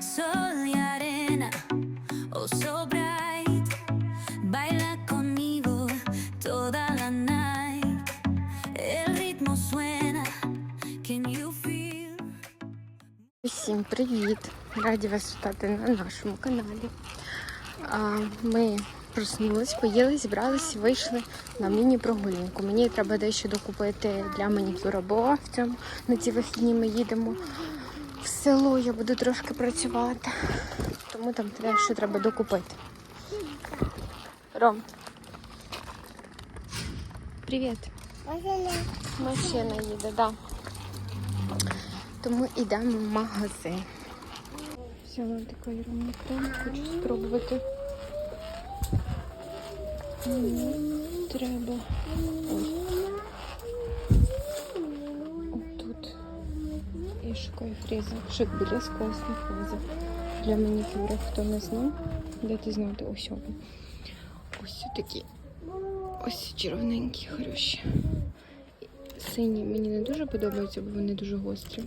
Sol y arena, oh so bright. Baila conmigo toda la night. El ritmo suena, can you feel? Усім привіт! Раді вас вітати на нашому каналі. А, Ми проснулись, поїли, зібрались, вийшли на міні-прогулянку. Мені треба дещо докупити для манікюра, бо цьому на ці вихідні ми їдемо в село. Я буду трошки працювати, тому там дещо треба докупити. Ром. Привіт. Машина їде. Да. Тому йдемо в магазин. Взяла такий ромний крем, хочу спробувати. Треба. Отут. І шукаю фреза. Шик біля класна фреза. Для манікюра, хто не знав, дайте знати ось. Ось такі. Ось червоненькі, хороші. Сині мені не дуже подобаються, бо вони дуже гострі.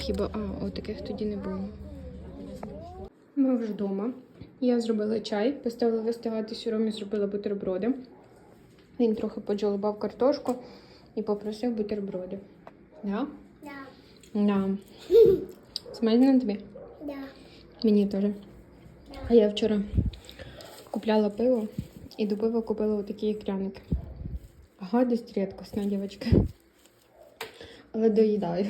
Хіба, а, от таких тоді не було. Ми вже вдома. Я зробила чай, поставила вистигати сюромі, зробила бутерброди. Він трохи поджолобав картошку і попросив бутерброди. Да? Да, Да. Смачно тобі? да, Мені теж. А я вчора купляла пиво і до пива купила отакі ікряники. Гадость рідкосна, дівчатка. Але доїдаю.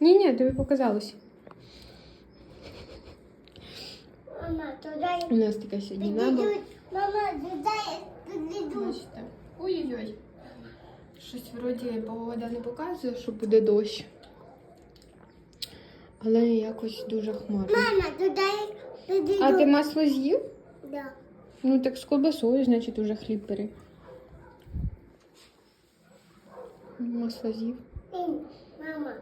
Ні, ні, тобі показалось. Мама, туда У нас таке сьогодні небо. Мама. Бачите? Ой-ой-ой. Щось вроді погода не показує, що буде дощ. Але якось дуже хмарно. Мама, туда идут. А ти масло з'їв? Да. Ну так з колбасою, значить, уже хліб бери. Масло з'їв. Мама,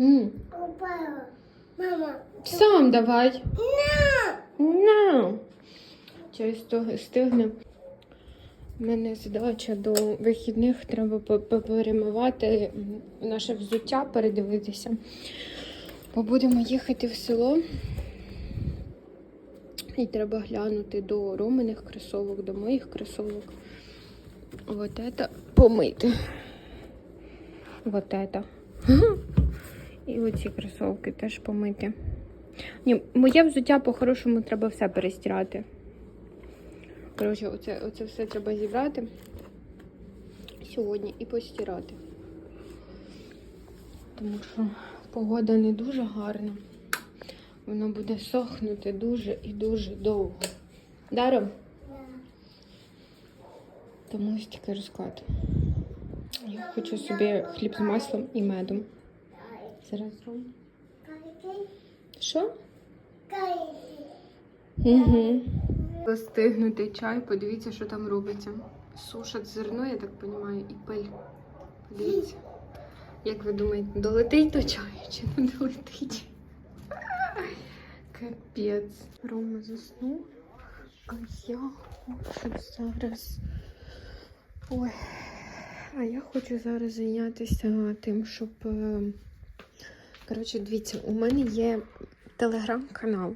М, упала. Мама, Сам давай. на! На. Через того стигне. У мене задача до вихідних треба по- по- перемивати м, наше взуття, передивитися. Бо будемо їхати в село. І треба глянути до Романих кросовок, до моїх кросовок. Вот это помити. Вот это. І оці кросовки теж помити. Ні, моє взуття по-хорошому треба все перестирати. Коротше, оце, оце все треба зібрати сьогодні і постирати. Тому що погода не дуже гарна. Воно буде сохнути дуже і дуже довго. Даром? Тому ось такий розклад. Я хочу собі хліб з маслом і медом. Зараз зроблю. Що? Угу. Достигнутий чай, подивіться, що там робиться. Сушать зерно, я так розумію, і пиль. Подивіться. Як ви думаєте, долетить то чай чи не долетить? Капець. Рома заснув. А я хочу зараз. Ой. А я хочу зараз зайнятися тим, щоб. Коротше, дивіться, у мене є телеграм-канал,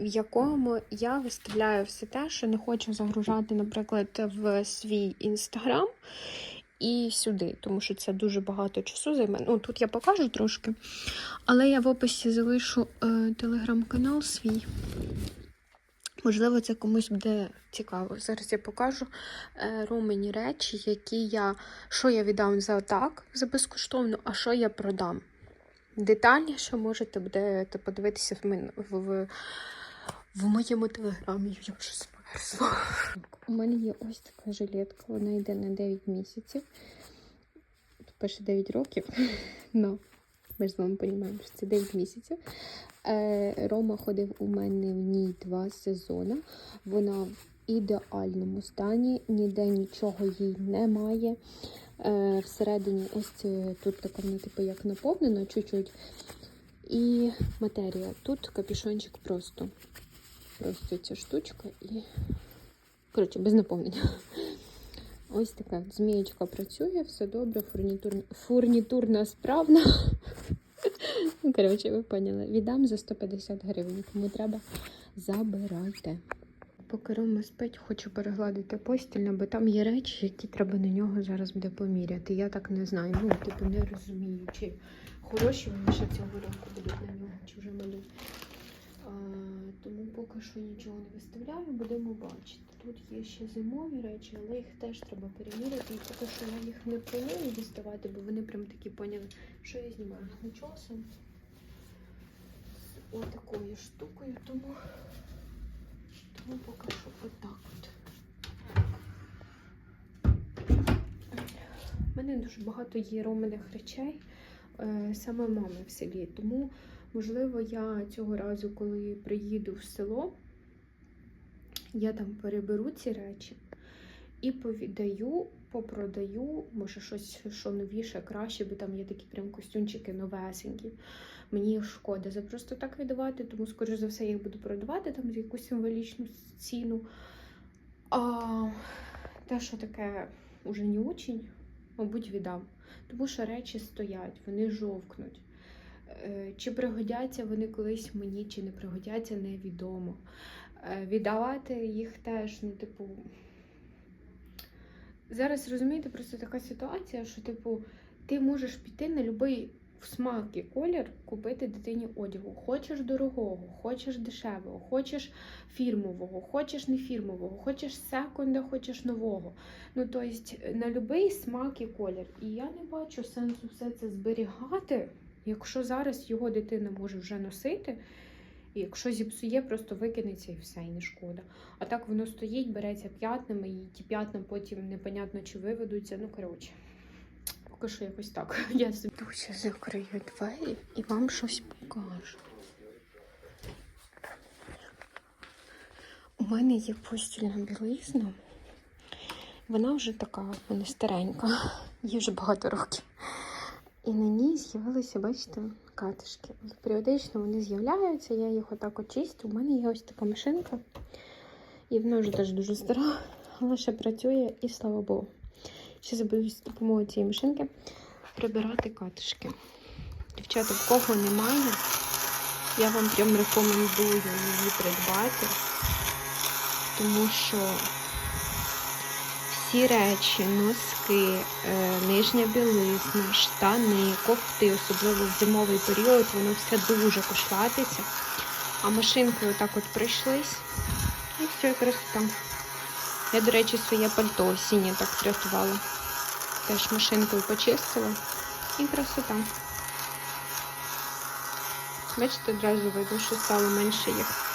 в якому я виставляю все те, що не хочу загружати, наприклад, в свій інстаграм і сюди, тому що це дуже багато часу займе. Ну, тут я покажу трошки, але я в описі залишу е, телеграм-канал свій. Можливо, це комусь буде цікаво. Зараз я покажу е, Романі речі, які я, що я віддам за так, за безкоштовно, а що я продам. Детальніше можете будете подивитися в, мен, в, в, моєму телеграмі. Я вже сперсла. У мене є ось така жилетка, вона йде на 9 місяців. Пише 9 років. Ну, ми ж з вами розуміємо, що це 9 місяців. Е, Рома ходив у мене в ній два сезони. Вона в ідеальному стані, ніде нічого їй немає. Е, всередині ось е, тут така вона типу як наповнена чуть-чуть. І матерія. Тут капюшончик просто. Просто ця штучка і. Коротше, без наповнення. Ось така змієчка працює, все добре, фурнітур... фурнітурна справна. Ну, коротше, ви поняли. Віддам за 150 гривень. Кому треба, забирайте. Поки Рома спить, хочу перегладити постільне, бо там є речі, які треба на нього зараз буде поміряти. Я так не знаю. Ну, типу, не розумію, чи хороші вони ще цього року будуть на нього, чи вже малі. А, тому поки що нічого не виставляю, будемо бачити. Тут є ще зимові речі, але їх теж треба переміряти. І поки що я їх не планую діставати, бо вони прям такі поняли, що я знімаю з. З отакою штукою, тому, тому поки що отак от. У мене дуже багато є романих речей, е, саме мами в селі. Тому, можливо, я цього разу, коли приїду в село, я там переберу ці речі і повіддаю, попродаю, може щось що новіше, краще, бо там є такі прям костюмчики новесенькі. Мені шкода за просто так віддавати, тому, скоріш за все, я їх буду продавати там за якусь символічну ціну. А те, що таке уже не очень, мабуть, віддам. Тому що речі стоять, вони жовкнуть. Е, Чи пригодяться вони колись мені, чи не пригодяться, невідомо. Е, Віддавати їх теж, ну, типу. Зараз розумієте, просто така ситуація, що, типу, ти можеш піти на будь-який смак і колір купити дитині одягу. Хочеш дорогого, хочеш дешевого, хочеш фірмового, хочеш не фірмового, хочеш секонда, хочеш нового. Ну, тобто, на будь-який смак і колір. І я не бачу сенсу все це зберігати, якщо зараз його дитина може вже носити. І якщо зіпсує, просто викинеться і все, і не шкода. А так воно стоїть, береться п'ятнами, і ті п'ятна потім непонятно чи виведуться. Ну, коротше, поки що якось так. Я дуже закрию двері і вам щось покажу. У мене є постільна білизна. Вона вже така, вона старенька, їй вже багато років. І на ній з'явилися, бачите, катишки. Періодично вони з'являються, я їх отак очистю. У мене є ось така машинка. І вона вже теж дуже стара, але ще працює і слава Богу. Ще забуду з допомогою цієї машинки прибирати катишки. Дівчата, в кого немає, я вам прям рекомендую її придбати, тому що всі речі, носки, е, нижня білизна, штани, кофти, особливо в зимовий період, воно все дуже кошлатиться. А машинкою так от пройшлись. І все, якраз там. Я, до речі, своє пальто синє так врятувала. Теж машинкою почистила. І красота. Бачите, одразу видно, що стало менше їх.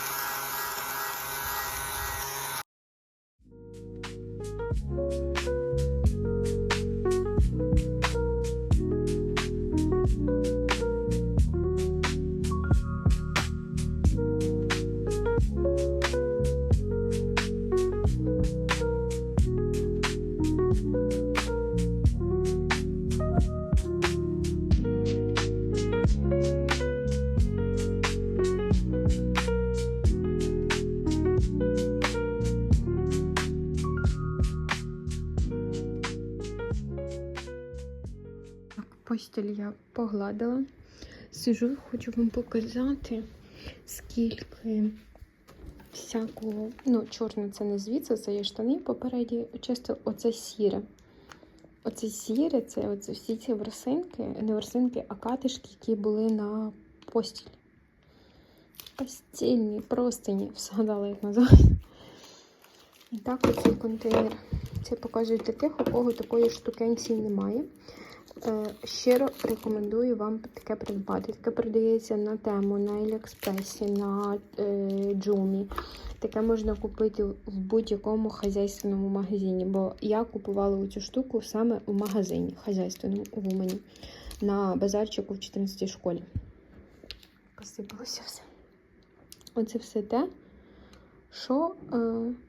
Постіль я погладила. Сижу, хочу вам показати, скільки всякого. Ну, чорне це не звідси, це є штани попереді. Чисто оце сіре. Оце сіре, це оце всі ці ворсинки, не ворсинки, а катишки, які були на постіль. Постільні, простині, згадала, як називається. І так оцей контейнер. Це показує для тих, у кого такої штукенції немає. Е, Щиро рекомендую вам таке придбати. Таке продається на тему, на Аліекспресі, на е, Джумі. Таке можна купити в будь-якому хазяйственному магазині, бо я купувала цю штуку саме в магазині хазяйственному у Умані на базарчику в 14 школі. Посипалося все. Оце все те, що е,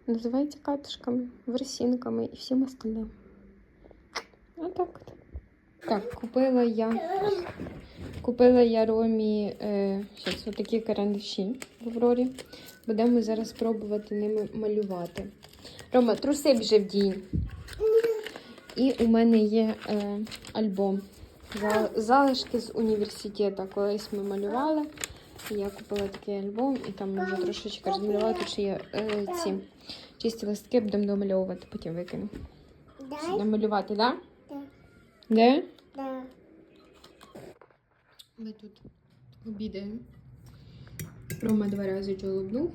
називається катишками, ворсінками і всім остальним. Отак от. Так, купила я. Купила я Ромі е, щось, такі карандаші в Аврорі. Будемо зараз пробувати ними малювати. Рома, труси вже вдінь. І у мене є е, альбом. Залишки з університету. Колись ми малювали. Я купила такий альбом, і там може трошечки розмалювала. Тут ще є е, ці чисті листки, будемо домальовувати, потім викину. Намалювати, так? Да. Де? Да. Ми тут обідаємо. Рома два рази джолобнув.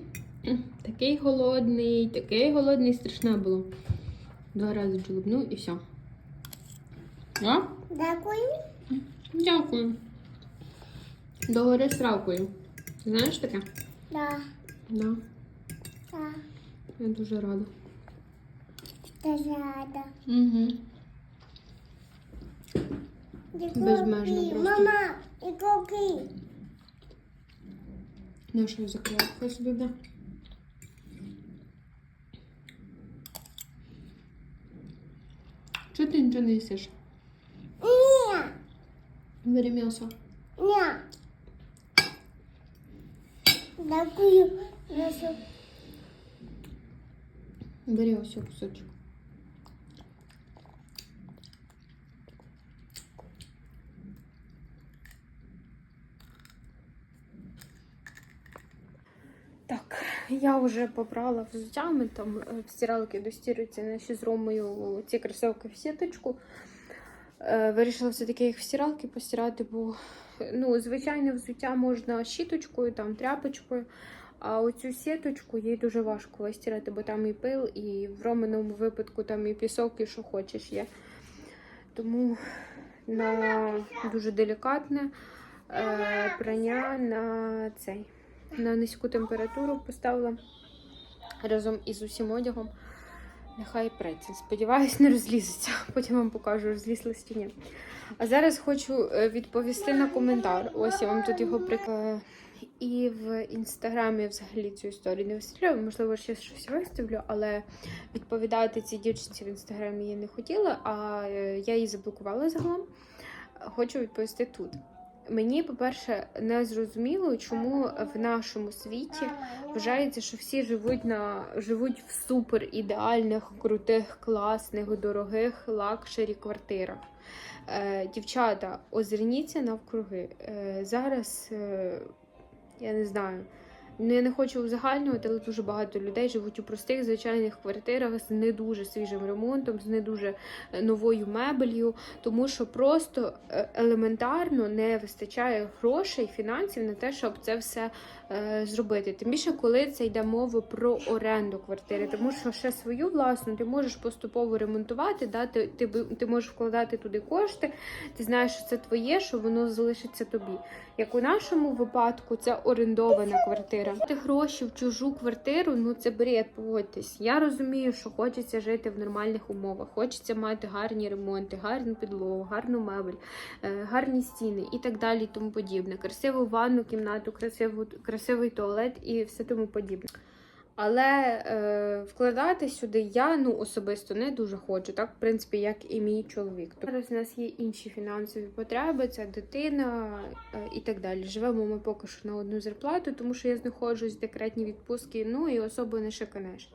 Такий голодний, такий голодний, страшне було. Два рази джолобнув і все. А? Дякую. Дякую. Догори сравкою. Знаєш таке? Да. Да. Да. Я дуже рада. Да. рада. Угу. Ігорки. Безмежно просто. Мама, ігорки. На що я закриваю? Хай собі буде. Чого ти нічого не їсиш? Ні. Бери м'ясо. Ні. Дякую. Нашу. Бери ось цей кусочок. Так, я вже побрала взуттями, там е, в стиралки достірюються наші з Ромою ці кросівки в сіточку. Вирішила все-таки їх в стиралки постирати, бо ну, звичайне взуття можна щіточкою, там, тряпочкою. А оцю сіточку їй дуже важко вистирати, бо там і пил, і в Романому випадку там і пісок, і що хочеш є. Тому на дуже делікатне е, прання на цей на низьку температуру поставила разом із усім одягом. Нехай преться. Сподіваюсь, не розлізеться. Потім вам покажу, розлізлась чи ні. А зараз хочу е, відповісти на коментар. Ось я вам тут його приклала. І в інстаграмі взагалі цю історію не виставляю. Можливо, ще щось виставлю, але відповідати цій дівчинці в інстаграмі я не хотіла, а е, я її заблокувала загалом. Хочу відповісти тут. Мені, по-перше, не зрозуміло, чому в нашому світі вважається, що всі живуть на живуть в супер ідеальних, крутих, класних, дорогих лакшері квартирах. Е, дівчата, озирніться навкруги. Е, зараз е, я не знаю. Ну, я не хочу узагальнювати, але дуже багато людей живуть у простих звичайних квартирах з не дуже свіжим ремонтом, з не дуже е, новою мебелью, тому що просто е, елементарно не вистачає грошей, фінансів на те, щоб це все е, зробити. Тим більше, коли це йде мова про оренду квартири, тому що ще свою власну ти можеш поступово ремонтувати, да, ти, ти, ти можеш вкладати туди кошти, ти знаєш, що це твоє, що воно залишиться тобі. Як у нашому випадку, це орендована квартира. Ти гроші в чужу квартиру, ну це бред, погодьтесь. Я розумію, що хочеться жити в нормальних умовах, хочеться мати гарні ремонти, гарну підлогу, гарну мебель, е, гарні стіни і так далі, і тому подібне. Красиву ванну кімнату, красиву, красивий туалет і все тому подібне. Але е, вкладати сюди я ну особисто не дуже хочу, так в принципі, як і мій чоловік. Зараз у нас є інші фінансові потреби, це дитина е, і так далі. Живемо ми поки що на одну зарплату, тому що я знаходжусь в декретній відпустці, ну і особо не шиканеш.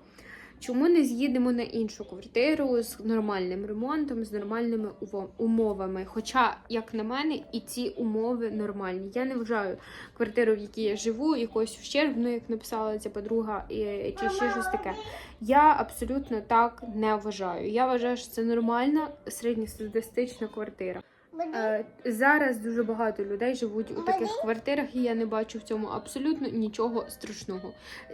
Чому не з'їдемо на іншу квартиру з нормальним ремонтом, з нормальними умовами? Хоча, як на мене, і ці умови нормальні. Я не вважаю квартиру, в якій я живу, якось ущербною, як написала ця подруга, і, чи ще щось таке. Я абсолютно так не вважаю. Я вважаю, що це нормальна середньостатистична квартира. Е, Зараз дуже багато людей живуть у таких квартирах, і я не бачу в цьому абсолютно нічого страшного.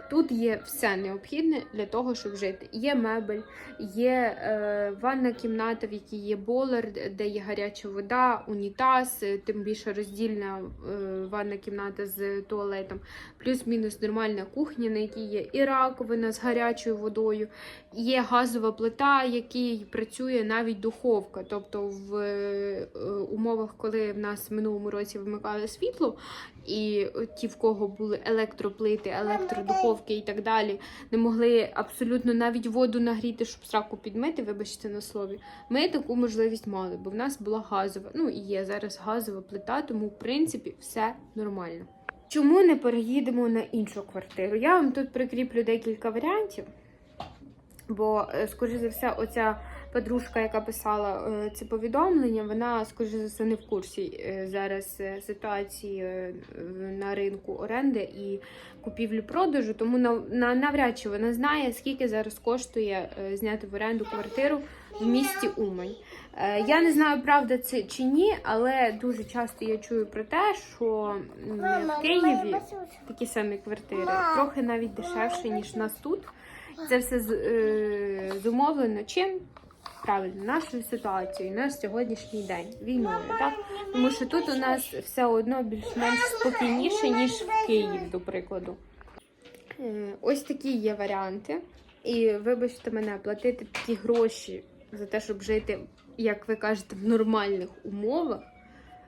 Тут є все необхідне для того, щоб жити. Є мебель, є е, ванна кімната, в якій є болер, де є гаряча вода, унітаз, е, тим більше роздільна е, ванна кімната з туалетом, плюс-мінус нормальна кухня, на якій є і раковина з гарячою водою, є газова плита, якій працює навіть духовка. Тобто в е, умовах, коли в нас в минулому році вимикали світло, і ті, в кого були електроплити, електродуховки і так далі, не могли абсолютно навіть воду нагріти, щоб сраку підмити, вибачте на слові. Ми таку можливість мали, бо в нас була газова. Ну і є зараз газова плита, тому в принципі все нормально. Чому не переїдемо на іншу квартиру? Я вам тут прикріплю декілька варіантів. Бо, е, скоріше за все, оця подружка, яка писала це повідомлення, вона, скоріше за все, не в курсі е, зараз е, ситуації е, на ринку оренди і купівлі-продажу, тому на, на, навряд чи вона знає, скільки зараз коштує зняти в оренду квартиру в місті Умань. Я не знаю, правда це чи ні, але дуже часто я чую про те, що в Києві такі самі квартири, трохи навіть дешевше, ніж нас тут. Це все зумовлено чим? Правильно, нашою ситуацією на сьогоднішній день війною, так? Тому що тут у нас все одно більш-менш спокійніше, ніж в Києві, до прикладу. Ось такі є варіанти. І вибачте мене, платити такі гроші за те, щоб жити, як ви кажете, в нормальних умовах,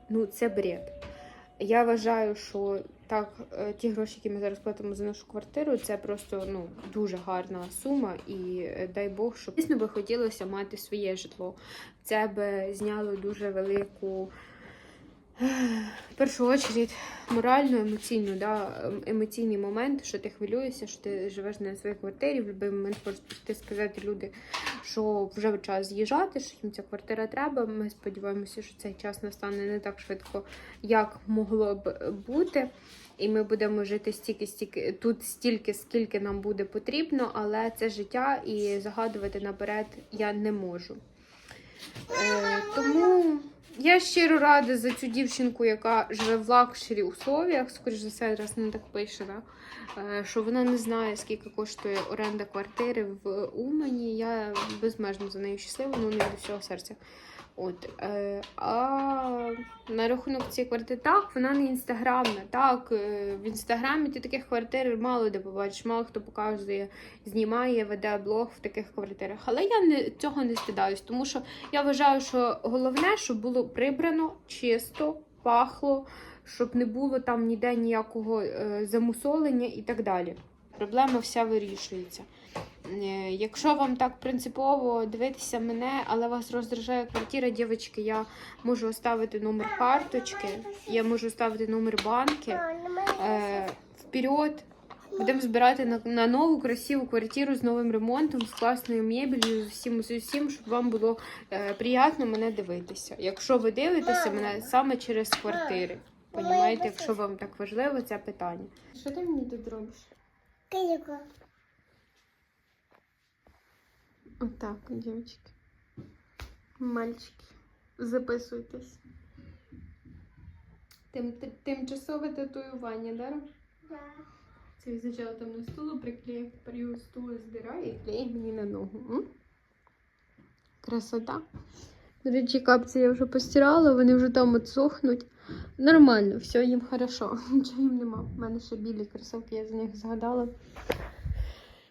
ну це бред. Я вважаю, що так, е, ті гроші, які ми зараз платимо за нашу квартиру, це просто ну дуже гарна сума. І е, дай Бог, щоб дійсно би хотілося мати своє житло. Це би зняло дуже велику. В першу чергу морально, емоційну, да, ем, емоційний момент, що ти хвилюєшся, що ти живеш на своїй квартирі. В будь-який момент прийти сказати люди, що вже час з'їжджати, що їм ця квартира треба. Ми сподіваємося, що цей час настане не так швидко, як могло б бути. І ми будемо жити стільки, стільки тут стільки, скільки нам буде потрібно, але це життя і загадувати наперед я не можу. Е, тому я щиро рада за цю дівчинку, яка живе в лакшері условіях, скоріш за все, раз не так пише, да? е, що вона не знає, скільки коштує оренда квартири в Умані. Я безмежно за нею щаслива, ну не від всього серця. От, е, а на рахунок цієї квартири, так, вона не інстаграмна. Так, е, в інстаграмі ти таких квартир мало де побачиш, мало хто показує, знімає, веде блог в таких квартирах. Але я не, цього не стидаюсь, тому що я вважаю, що головне, щоб було прибрано, чисто, пахло, щоб не було там ніде ніякого е, замусолення і так далі. Проблема вся вирішується. Е, Якщо вам так принципово дивитися мене, але вас роздражає квартира, дівчатки, я можу оставити номер карточки, я можу оставити номер банки. Е, вперед. Будемо збирати на, на нову красиву квартиру з новим ремонтом, з класною мебелью, з усім, з усім, щоб вам було е, приємно мене дивитися. Якщо ви дивитеся мене саме через квартири. Понімаєте, якщо вам так важливо це питання. Що ти мені тут робиш? Кілько. Отак, дівчатки. Мальчики, записуйтесь. Тим, тим- тимчасове татуювання, да? Да. Це він там на стулу приклеїв, з стула збирає і клеїть мені на ногу. М? Красота. До речі, капці я вже постирала, вони вже там от сохнуть. Нормально, все їм хорошо. Нічого їм нема. У мене ще білі кросовки, я за них згадала.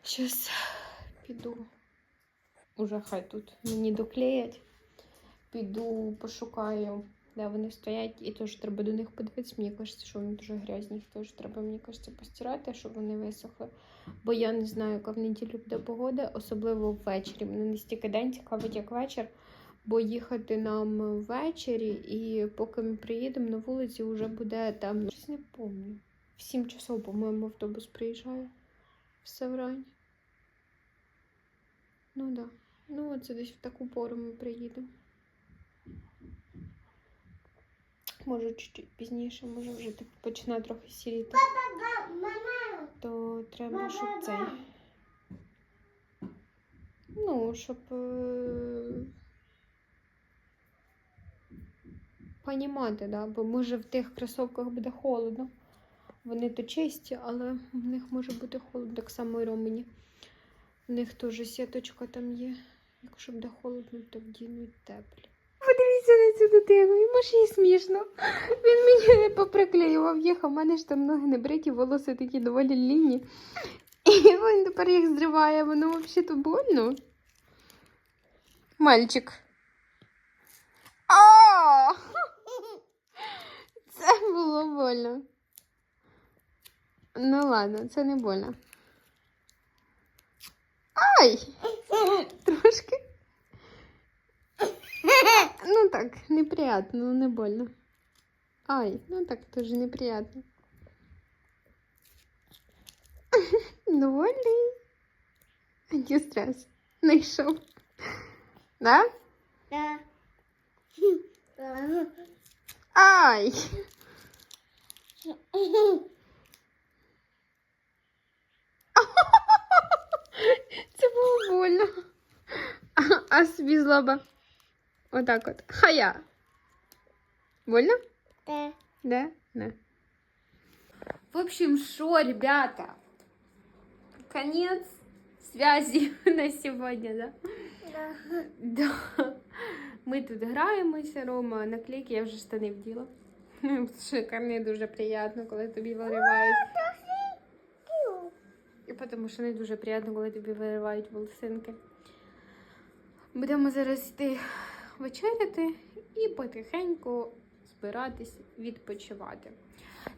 Щас піду. Уже хай тут мені доклеять. Піду пошукаю, де вони стоять, і теж треба до них подивитися. Мені кажеться, що вони дуже грязні. Теж треба, мені кажеться, постирати, щоб вони висохли. Бо я не знаю, яка в неділю буде погода, особливо ввечері. Мене не стільки день цікавить, як вечір. Бо їхати нам ввечері, і поки ми приїдемо на вулиці, вже буде темно. Щось не пам'ятаю. В 7 часов, по-моєму, автобус приїжджає. Все вранці. Ну так. Да. Ну, оце десь в таку пору ми приїдемо. Може, чуть-чуть пізніше, може вже так починає трохи сіріти. То треба, щоб цей. Ну, щоб. Е... Понімати, да? бо може в тих кросовках буде холодно. Вони то чисті, але в них може бути холодно. Так само і ромені. В них теж сіточка там є. Якщо буде холодно, то вдінуть теплі. Подивіться на цю дитину, йому ж їй смішно. Він мені не поприклеював, їхав, у мене ж там ноги не бриті, волоси такі доволі лінні. І він тепер їх зриває, воно взагалі то больно. Мальчик. А! Це було больно. Ну ладно, це не больно. Ай! Трошки. Ну так, неприятно, но не больно. Ай, ну так тоже неприятно. Довольный. Антистресс. Знайшов. Да? Да. Да. Ай! Це було больно. А, а собі злоба. Отак от. Хая. Больно? Да. Да? Да. В общем, что, ребята? Конец связи на сегодня, да? Да. Да. Ми тут граємося, Рома, наклейки я вже штани вділа. Шикарно, і дуже приємно, коли тобі виривають. Тому що не дуже приємно, коли тобі виривають волосинки. Будемо зараз йти вечеряти і потихеньку збиратись відпочивати.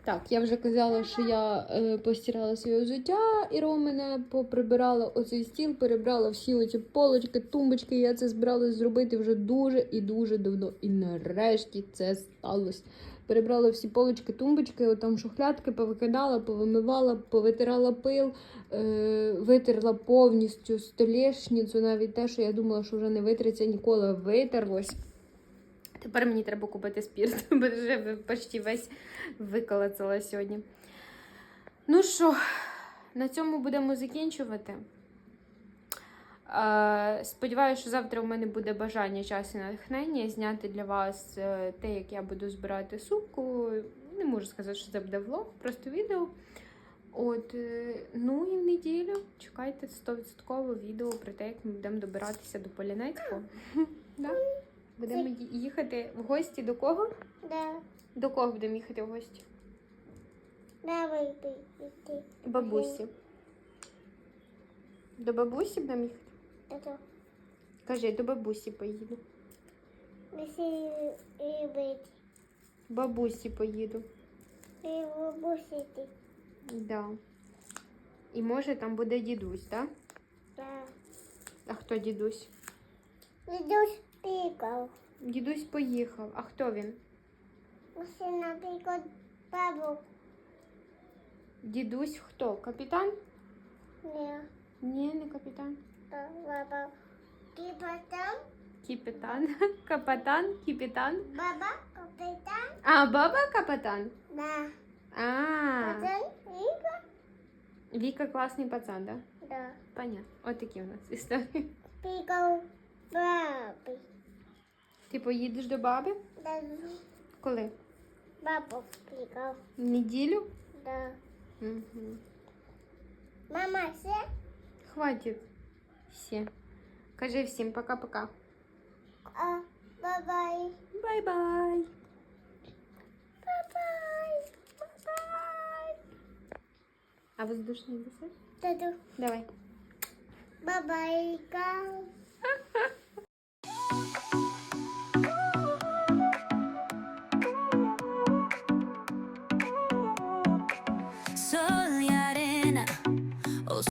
Так, я вже казала, що я е, постирала своє взуття і Романе поприбирала оцей стіл, перебрала всі оці полочки, тумбочки. Я це збиралась зробити вже дуже і дуже давно. І нарешті це сталося. Перебрала всі полочки, тумбочки, отам шухлядки, повикидала, повимивала, повитирала пил, е, витерла повністю столешницю, навіть те, що я думала, що вже не витриться ніколи, витерлось. Тепер мені треба купити спірт, бо вже почти весь виколоцала сьогодні. Ну що, на цьому будемо закінчувати. Сподіваюся, що завтра у мене буде бажання час і натхнення зняти для вас е, те, як я буду збирати сумку. Не можу сказати, що це буде влог, просто відео. От, е, ну і в неділю чекайте 100% відео про те, як ми будемо добиратися до Полянецького. Да? Будемо їхати в гості до кого? Да. До кого будемо їхати в гості? Давай. Бабусі. До бабусі будемо їхати? Это. Кажи, до бабусі поїду. Если и быть. Бабусі поїду. И бабусити. Да. І може там буде дідусь, так? Да? Да. А хто дідусь? Идешь пикал. Дідусь поїхав. А хто він? Машина пикал бабу. Дідусь хто? Капітан? Не. Ні, не капітан. Баба. Типа там. Кіпітан. Капітан, кіпітан. Баба, капитан. А, баба капітан? Да. А, Пацан, Вика. Віка класний пацан, да? Да. Понятно. От такі у нас історії. Пикал бабы. Ти поїдеш до баби? Да. Коли? Бабу пикал. В неділю? Да. Угу. Мама, все? Хватит. Все. Кажи всім пока-пока. А, бай-бай. Бай-бай. Бай-бай. Бай-бай. А воздушний десерт? Давай. Бабайка.